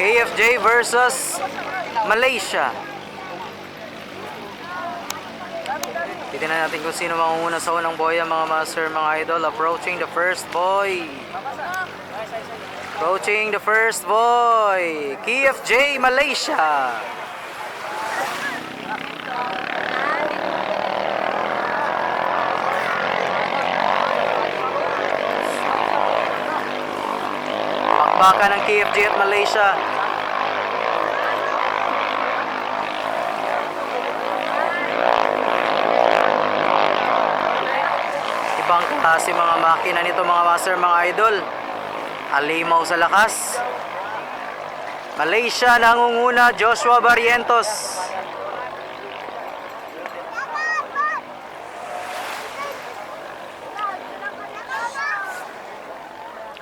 KFJ versus Malaysia. Titignan natin kung sino mangunguna sa unang boy mga master, mga idol. Approaching the first boy. Approaching the first boy. KFJ Malaysia. Bakbakan ng KFJ at Malaysia. Ibang klase mga makina nito mga master, mga idol. Alimaw sa lakas. Malaysia nangunguna Joshua Barrientos.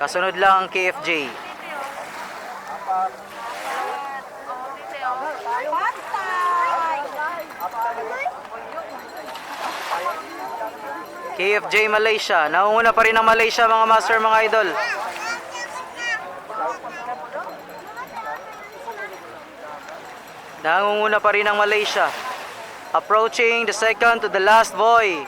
Kasunod lang ang KFJ. KFJ Malaysia. Nangunguna pa rin ang Malaysia mga master, mga idol. Nangunguna pa rin ang Malaysia. Approaching the second to the last boy.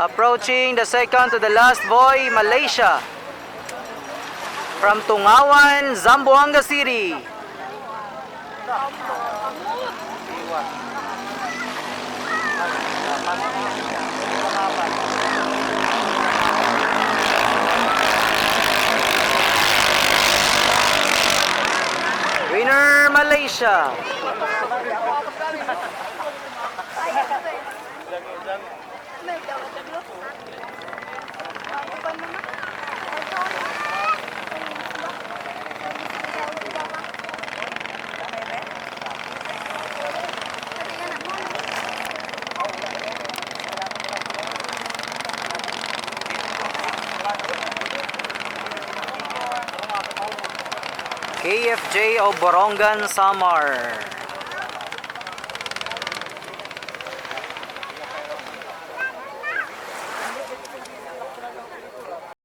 Approaching the second to the last boy, Malaysia. From Tungawan, Zamboanga City. Winner, Malaysia. KFJ o Borongan Samar.